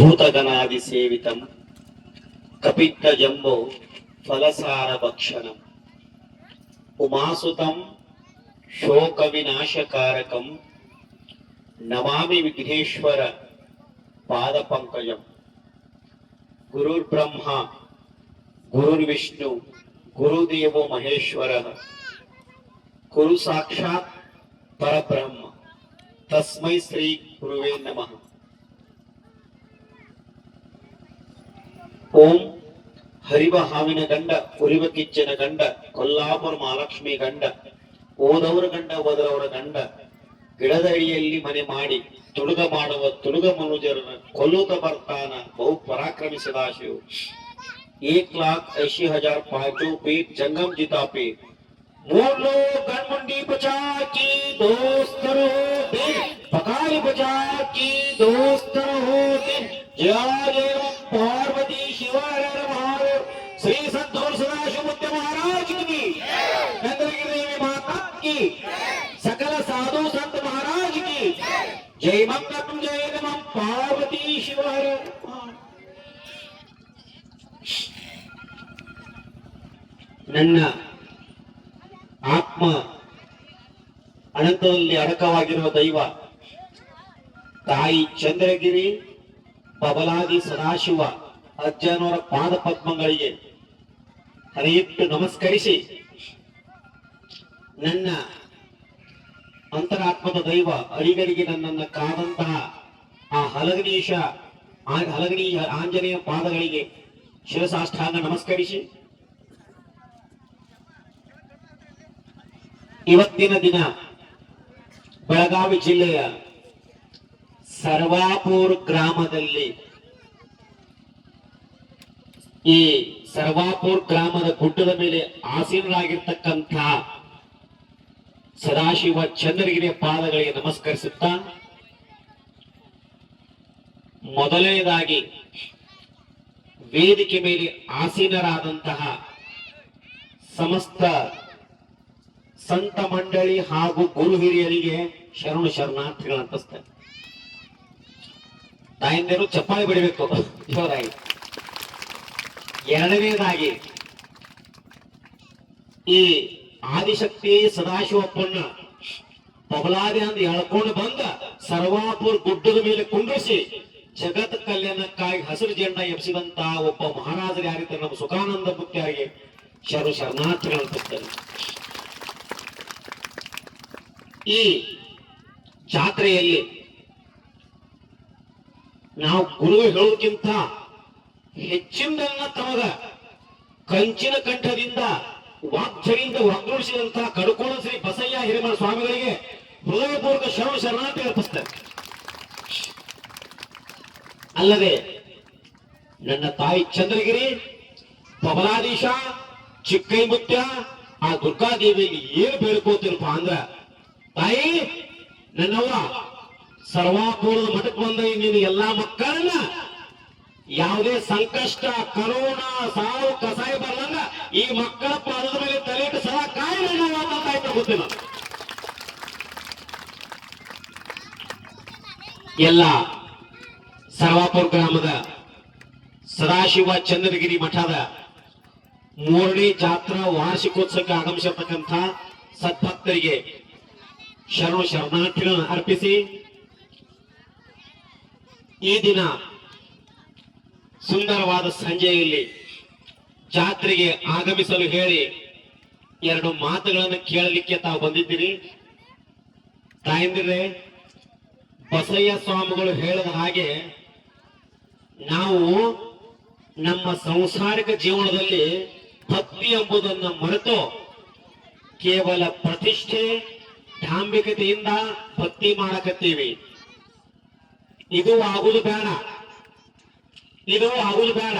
భూతగణాది సేవితం కపిత్త jumbo ఫలసార భక్షణం ఉమాసుతం శోక వినాశకారకం నమామి విఘ్నేశ్వర పాద పంకజం గురుర్బ్రహ్మ గురుర్విష్ణు గురుదేవో మహేశ్వర గురు సాక్షాత్ పరబ్రహ్మ. తస్మై శ్రీ గురువే నమ. ಓಂ ಹರಿವ ಹಾವಿನ ಗಂಡ, ಕುರಿವ ಕಿಚ್ಚನ ಗಂಡ, ಕೊಲ್ಲಾಪುರ ಮಹಾಲಕ್ಷ್ಮಿ ಗಂಡ, ಓದವರ ಗಂಡ ಓದರವರ ಗಂಡ, ಗಿಡದ ಅಡಿಯಲ್ಲಿ ಮನೆ ಮಾಡಿ ತುಳುಗ ಮಾಡುವ ತುಳುಗ ಮನುಜರನ ಕೊಲ್ಲುತ ಬರ್ತಾನ, ಬಹು ಪರಾಕ್ರಮಿಸಿದ ಶಿವ ಏಕ್ ಲಾಖ್ ಐಶಿ ಹಜಾರ್ ಪಾಚು ಪೀಟ್ ಜಂಗಮ್ ಜಿತಾ ಪೀಠ ಮೂರ್ಲೋ ಗಣ್ಮುಂಡಿ ದೋಸ್ತರು ಪಕಾಯಿ ದೋಸ್ತರು ಜಯ ಪಾರ್ವತಿ की सकल साधु संत महाराज की जय मंगलम जय नमः पार्वती शिवाय ನನ್ನ ಆತ್ಮ ಅನಂತದಲ್ಲಿ ಅಡಕವಾಗಿರುವ ದೈವ ತಾಯಿ ಚಂದ್ರಗಿರಿ ಬಬಲಾದಿ ಸದಾಶಿವ ಅಜ್ಜನವರ ಪಾದ ಪದ್ಮಗಳಿಗೆ ಹರಿಯಿಟ್ಟು ನಮಸ್ಕರಿಸಿ ನನ್ನ ಅಂತರಾತ್ಮದ ದೈವ ಅಡಿಗರಿಗೆ ನನ್ನನ್ನು ಕಾದಂತಹ ಆ ಹಲಗನೀಶ ಹಲಗನಿ ಆಂಜನೇಯ ಪಾದಗಳಿಗೆ ಶಿರಸಾಷ್ಟಾಂಗ ನಮಸ್ಕರಿಸಿ. ಇವತ್ತಿನ ದಿನ ಬೆಳಗಾವಿ ಜಿಲ್ಲೆಯ ಸರ್ವಾಪುರ್ ಗ್ರಾಮದಲ್ಲಿ ಈ ಸರ್ವಾಪುರ್ ಗ್ರಾಮದ ಗುಡ್ಡದ ಮೇಲೆ ಆಸೀನರಾಗಿರ್ತಕ್ಕಂಥ ಸದಾಶಿವ ಚಂದ್ರಗಿರಿಯ ಪಾದಗಳಿಗೆ ನಮಸ್ಕರಿಸುತ್ತಾ ಮೊದಲನೇದಾಗಿ ವೇದಿಕೆ ಮೇಲೆ ಆಸೀನರಾದಂತಹ ಸಮಸ್ತ ಸಂತ ಮಂಡಳಿ ಹಾಗೂ ಗುರು ಹಿರಿಯರಿಗೆ ಶರಣು ಶರಣಾರ್ಥಿಗಳು ಅಂತಿಸ್ತೇನೆ ತಾಯಿಂದರು, ಚಪ್ಪಾಳೆ ಬಿಡಬೇಕು. ಜೋರಾಗಿ. ಎರಡನೇದಾಗಿ ಈ ಆದಿಶಕ್ತಿ ಸದಾಶಿವಪ್ಪಣ್ಣ ಪಬಲಾದಿ ಅಂತ ಎಳ್ಕೊಂಡು ಬಂದ ಸರ್ವಾಪುರ್ ಗುಡ್ಡದ ಮೇಲೆ ಕುಂಡ್ರಿಸಿ ಜಗತ್ ಕಲ್ಯಾಣಕ್ಕಾಗಿ ಹಸಿರು ಜೆಂಡ ಎಬ್ಸಿದಂತ ಒಬ್ಬ ಮಹಾರಾಜರು ಯಾರಿದ್ದಾರೆ ನಮ್ಮ ಸುಖಾನಂದ ಮುಖ್ಯರಿಗೆ ಶರು ಶರಣಾರ್ಥಿಗಳು ಅಂತಿಸ್ತೇನೆ ಈ ಜಾತ್ರೆಯಲ್ಲಿ ನಾವು ಗುರು ಹೇಳೋಕ್ಕಿಂತ ಹೆಚ್ಚಿನದನ್ನ ತಮಗ ಕಂಚಿನ ಕಂಠದಿಂದ ವಾಗ್ಚರಿಂದ ವಾಗ್ದೋಡಿಸಿದಂತಹ ಕಡುಕೋಣ ಶ್ರೀ ಬಸಯ್ಯ ಹಿರಿಮಠ ಸ್ವಾಮಿಗಳಿಗೆ ಹೃದಯಪೂರ್ವಕ ಶರಣ ಶರಣಾರ್ಥಿ ಅರ್ಪಿಸ್ತಾರೆ ಅಲ್ಲದೆ ನನ್ನ ತಾಯಿ ಚಂದ್ರಗಿರಿ ಪಬಲಾದೀಶ ಚಿಕ್ಕೈ ಮುತ್ಯ ಆ ದುರ್ಗಾದೇವಿಯಲ್ಲಿ ಏನು ಬೇಡ್ಕೋತಿರಪ್ಪ ಅಂದ್ರ, ತಾಯಿ, ನನ್ನವ್ವ, ಸರ್ವಾಪೂರ್ಣ ಮಠಕ್ಕೆ ಬಂದ ನೀನು ಎಲ್ಲಾ ಮಕ್ಕಳನ್ನ ಯಾವುದೇ ಸಂಕಷ್ಟ, ಕರೋನಾ, ಸಾವು, ಕಸಾಯ ಬರಲಂಗ ಈ ಮಕ್ಕಳ ಎಲ್ಲ ಸರ್ವಾಪುರ್ ಗ್ರಾಮದ ಸದಾಶಿವ ಚಂದ್ರಗಿರಿ ಮಠದ ಮೂರನೇ ಜಾತ್ರಾ ವಾರ್ಷಿಕೋತ್ಸವಕ್ಕೆ ಆಗಮಿಸಿರ್ತಕ್ಕಂಥ ಸದ್ಭಕ್ತರಿಗೆ ಶರಣು ಶರಣಾರ್ಥಿಗಳನ್ನು ಅರ್ಪಿಸಿ ಈ ದಿನ ಸುಂದರವಾದ ಸಂಜೆಯಲ್ಲಿ ಜಾತ್ರೆಗೆ ಆಗಮಿಸಲು ಹೇಳಿ ಎರಡು ಮಾತುಗಳನ್ನು ಕೇಳಲಿಕ್ಕೆ ತಾವು ಬಂದಿದ್ದೀರಿ. ತಾಯಂದಿರೇ, ಬಸಯ್ಯ ಸ್ವಾಮಿಗಳು ಹೇಳಿದ ಹಾಗೆ ನಾವು ನಮ್ಮ ಸಂಸಾರಿಕ ಜೀವನದಲ್ಲಿ ಭಕ್ತಿ ಎಂಬುದನ್ನು ಮರೆತು ಕೇವಲ ಪ್ರತಿಷ್ಠೆ ಡಾಂಬಿಕತೆಯಿಂದ ಭಕ್ತಿ ಮಾಡಕತ್ತೀವಿ. ಇದು ಆಗುದು ಬೇಡ. ಇದು ಆಗುದು ಬೇಡ.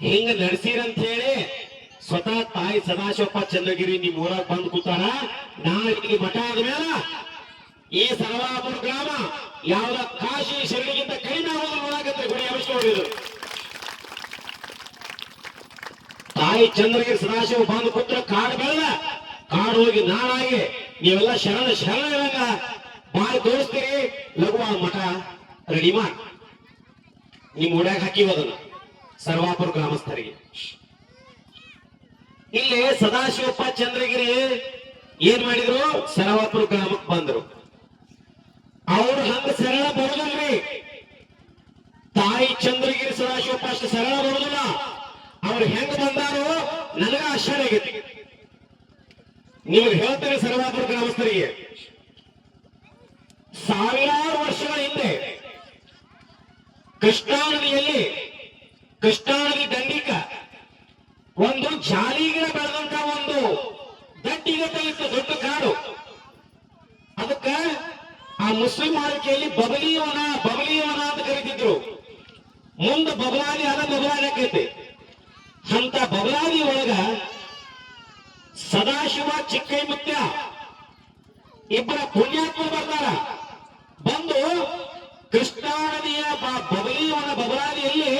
ಹಿಂಗ ನಡೆಸಿರಂತ ಹೇಳಿ ಸ್ವತಃ ತಾಯಿ ಸದಾಶಿವಪ್ಪ ಚಂದ್ರಗಿರಿ ನಿಮ್ ಊರಾಗ ಬಂದು ಕೂತಾರ? ನಾ ಇಲ್ಲಿ ಮಠ ಆದ್ಮೇಲೆ ಈ ಸರ್ವಾಪುರ ಗ್ರಾಮ ಯಾವ್ದ ಕಾಶಿ ಶಿರಡಿಗಿಂತ ಕಡಿಮೆ ಆಗೋದು ಗುಡಿ ಅಭಿಷೇಕ ತಾಯಿ ಚಂದ್ರಗಿರಿ ಸದಾಶಿವ ಬಂದು ಕೂತ್ರ ಕಾಡು ಬೆಳೆದ, ಕಾಡು ಹೋಗಿ ನಾಳಾಗಿ ನೀವೆಲ್ಲ ಶರಣ ಶರಣ ಇರಂಗ. ಬಾಯಿ ತೋರಿಸ್ತೀರಿ ಲಘುವಾದ ಮಠ ರೆಡಿ ಮಾಡಿ. ನಿಮ್ ಹಾಕಿವ ಅದನ್ನ, ಸರ್ವಾಪುರ ಗ್ರಾಮಸ್ಥರಿಗೆ. ಇಲ್ಲಿ ಸದಾಶಿವಪ್ಪ ಚಂದ್ರಗಿರಿ ಏನ್ ಮಾಡಿದ್ರು? ಸರವಾಪುರ ಗ್ರಾಮಕ್ಕೆ ಬಂದ್ರು. ಅವ್ರು ಹಂಗ ಸರಳ ಬರುದಿಲ್ರಿ. ತಾಯಿ ಚಂದ್ರಗಿರಿ ಸದಾಶಿವಪ್ಪ ಅಷ್ಟು ಸರಳ ಬರೋದಿಲ್ಲ. ಅವ್ರು ಹೆಂಗ ಬಂದಾರೋ ನನಗ ಆಶ್ಚರ್ಯ ಆಗೈತಿ. ನೀವು ಹೇಳ್ತೇನೆ ಸರವಾಪುರ ಗ್ರಾಮಸ್ಥರಿಗೆ, ಸಾವಿರಾರು ವರ್ಷಗಳ ಹಿಂದೆ ಕೃಷ್ಣಾ ನದಿಯಲ್ಲಿ ಕೃಷ್ಣಾ ನದಿ ಒಂದು ಜಾಲಿಗಿಡ ಬೆಳೆದಂತ ಒಂದು ದಟ್ಟಿಗತೆ ಇತ್ತು ದೊಡ್ಡ ಕಾಡು. ಅದಕ್ಕ ಆ ಮುಸ್ಲಿಂ ಮಾರಿಕೆಯಲ್ಲಿ ಬಬಲಿಯವನ ಬಬಲಿಯವನ ಅಂತ ಕರೀತಿದ್ರು. ಮುಂದೆ ಬಬಲಾದಿ ಅದ ಬಬಲಾದಿ ಆಕೈತಿ ಅಂತ ಬಬಲಾದಿ ಒಳಗ ಸದಾಶಿವ, ಚಿಕ್ಕೈ ಮುತ್ಯ ಇಬ್ಬರ ಪುಣ್ಯಾತ್ಮ ಬರ್ತಾರ. ಬಂದು ಕೃಷ್ಣಾ ನದಿಯ ಬಬಲಿಯವನ ಬಬಲಾದಿಯಲ್ಲಿ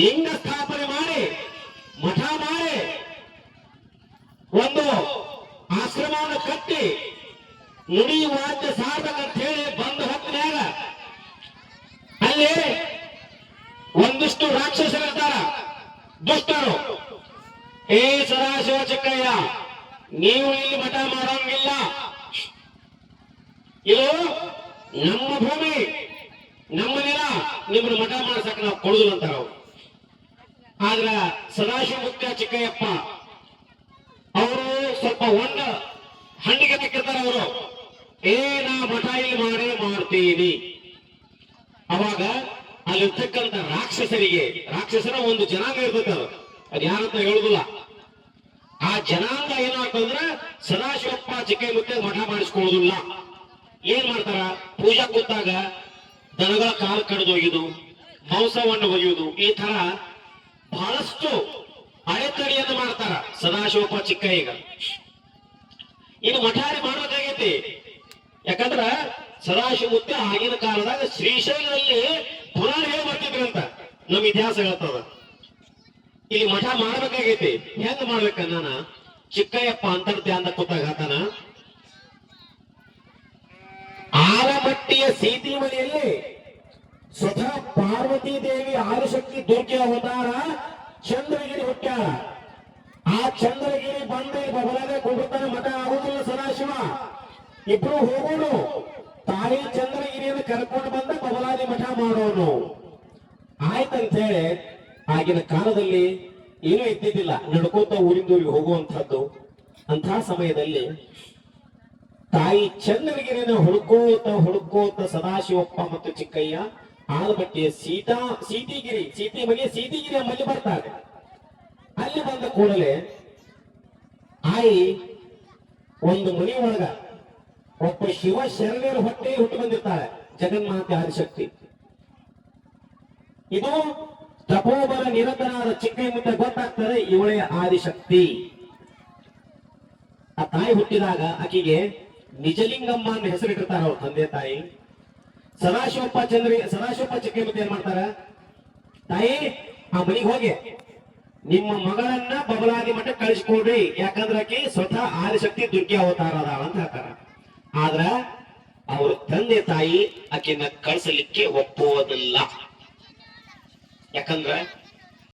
ಲಿಂಗ ಸ್ಥಾಪನೆ ಮಾಡಿ ಮಠ ಮಾಡಿ ಒಂದು ಆಶ್ರಮವನ್ನು ಕಟ್ಟಿ ನುಡಿ ವಾದ್ಯ ಅಂತ ಹೇಳಿ ಬಂದು ಹೊತ್ತಿನಾಗ ಅಲ್ಲಿ ಒಂದಿಷ್ಟು ರಾಕ್ಷಸರಿರ್ತಾರ. ದುಷ್ಟರು. ಏ ಸದಾಶಿವ ಚಿಕ್ಕಯ್ಯ, ನೀವು ಇಲ್ಲಿ ಮಠ ಮಾಡೋಂಗಿಲ್ಲ. ಇದು ನಮ್ಮ ಭೂಮಿ, ನಮ್ಮ ನೆಲ, ನಿಮ್ಮನ್ನು ಮಠ ಮಾಡ್ಸಕ್ ನಾವು ಕೊಡುದು ಅಂತಾರ ಆದ್ರ ಸದಾಶಿವ ಮುಖ್ಯ ಚಿಕ್ಕಯ್ಯಪ್ಪ ಸ್ವಲ್ಪ ಒಂದ ಹಣ್ಣಿಗೆ ತಕ್ಕಿರ್ತಾರ ಅವರು. ಏನ ನಾ ಮಾಡಿ ಮಾಡೇ ಮಾಡ್ತೀನಿ. ಅವಾಗ ಅಲ್ಲಿರ್ತಕ್ಕಂಥ ರಾಕ್ಷಸರಿಗೆ, ರಾಕ್ಷಸರ ಒಂದು ಜನಾಂಗ ಇರ್ತೈತೆ ಅದು. ಅದು ಯಾರಂತ ಹೇಳುದಿಲ್ಲ. ಆ ಜನಾಂಗ ಏನಾಗ್ತಂದ್ರ ಸದಾಶಿವಪ್ಪ ಚಿಕ್ಕ ಮುತ್ತೆ ಮಠ ಮಾಡಿಸ್ಕೊಳ್ಳೋದಿಲ್ಲ. ಏನ್ ಮಾಡ್ತಾರ? ಪೂಜಾ ಕೂತಾಗ ದನಗಳ ಕಾಲು ಕಡಿದೊಯ್ಯುದು ಮಾಂಸವನ್ನು ಒಯ್ಯುವುದು ಈ ತರ ಬಹಳಷ್ಟು ಅಡೆತಡೆಯನ್ನು ಮಾಡ್ತಾರ. ಸದಾಶಿವಪ್ಪ ಚಿಕ್ಕ ಈಗ ಇನ್ನು ಮಠಾರಿ ಮಾಡೋದಾಗೈತಿ. ಯಾಕಂದ್ರ ಸದಾಶಿವಮೂರ್ತಿ ಆಗಿನ ಕಾಲದಾಗ ಶ್ರೀಶೈಲದಲ್ಲಿ ಪುರಾಣ ಅಂತ ನಮ್ಮ ಇತಿಹಾಸ ಹೇಳ್ತದ. ಇಲ್ಲಿ ಮಠ ಮಾಡ್ಬೇಕಾಗೈತಿ. ಹೆಂಗ್ ಮಾಡ್ಬೇಕನ್ನ ಚಿಕ್ಕಯ್ಯಪ್ಪ ಅಂತರ್ಧ್ಯಾನ ಕೂತಾಗ ಆತನ ಆಲಮಟ್ಟಿಯ ಸೀತಿ ಮನೆಯಲ್ಲಿ ಸ್ವತಃ ಪಾರ್ವತಿ ದೇವಿ ಆದಿಶಕ್ತಿ ದುರ್ಗೆ ಅವತಾರ ಚಂದ್ರಗಿರಿ ಹುಟ್ಟ್ಯಾಳ ಆ ಚಂದ್ರಗಿರಿ ಬಂದು ಬಬಲಾಗ ಕೂಗುತ್ತಾನೆ, ಮಠ ಆಗುದಿಲ್ಲ ಸದಾಶಿವ ಇಬ್ರು ಹೋಗೋನು. ತಾಯಿ ಚಂದ್ರಗಿರಿಯನ್ನು ಕರ್ಕೊಂಡು ಬಂದ ಬಬಲಾದಿ ಮಠ ಮಾಡೋನು. ಆಯ್ತಂತ ಹೇಳಿ ಆಗಿನ ಕಾಲದಲ್ಲಿ ಏನೂ ಇದ್ದಿದ್ದಿಲ್ಲ. ನಡ್ಕೋತ ಊರಿಂದ ಊರಿಗೆ ಹೋಗುವಂತಹದ್ದು ಅಂತಹ ಸಮಯದಲ್ಲಿ ತಾಯಿ ಚಂದ್ರಗಿರಿನ ಹುಡುಕೋತ ಹುಡುಕೋತ ಸದಾಶಿವಪ್ಪ ಮತ್ತು ಚಿಕ್ಕಯ್ಯ ಆಲಮಟ್ಟಿಯ ಸೀತಾ, ಸೀತಿಗಿರಿ, ಸೀತಿ ಬಗ್ಗೆ ಸೀತಿಗಿರಿ ಎಂಬಲ್ಲಿ ಬರ್ತಾರೆ. ಅಲ್ಲಿ ಬಂದ ಕೂಡಲೇ ಆಯಿ ಒಂದು ಮನಿ ಒಳಗ ಒಬ್ಬ ಶಿವ ಶರಣರ ಹೊಟ್ಟೆ ಹುಟ್ಟು ಬಂದಿರ್ತಾಳೆ, ಜಗನ್ಮಾತೆ ಆದಿಶಕ್ತಿ. ಇದು ತಪೋಬಲ ನಿರತನಾದ ಚಿಕ್ಕ ಮುಂದೆ ಗೊತ್ತಾಗ್ತದೆ, ಇವಳೇ ಆದಿಶಕ್ತಿ. ಆ ತಾಯಿ ಹುಟ್ಟಿದಾಗ ಆಕೆಗೆ ನಿಜಲಿಂಗಮ್ಮ ಅಂತ ಹೆಸರಿಟ್ಟಿರ್ತಾರ ಅವ್ರ ತಂದೆ ತಾಯಿ. ಸದಾಶಿವಪ್ಪ ಚಂದ್ರಿ, ಸದಾಶಿವಪ್ಪ ಚಕ್ರವರ್ತಿ ಏನ್ ಮಾಡ್ತಾರ? ತಾಯಿ, ಆ ಮನೆಗೆ ಹೋಗಿ. ನಿಮ್ಮ ಮಗಳನ್ನ ಬಬಲಾದಿ ಮಠ ಕಳಿಸ್ಕೊಡ್ರಿ. ಯಾಕಂದ್ರ ಆಕಿ ಸ್ವತಃ ಆದಿಶಕ್ತಿ ದುರ್ಗಿ ಅವತಾರ ಅಂತ ಹೇಳ್ತಾರ. ಆದ್ರ ಅವ್ರ ತಂದೆ ತಾಯಿ ಆಕಿನ ಕಳಿಸಲಿಕ್ಕೆ ಒಪ್ಪುವುದಿಲ್ಲ. ಯಾಕಂದ್ರ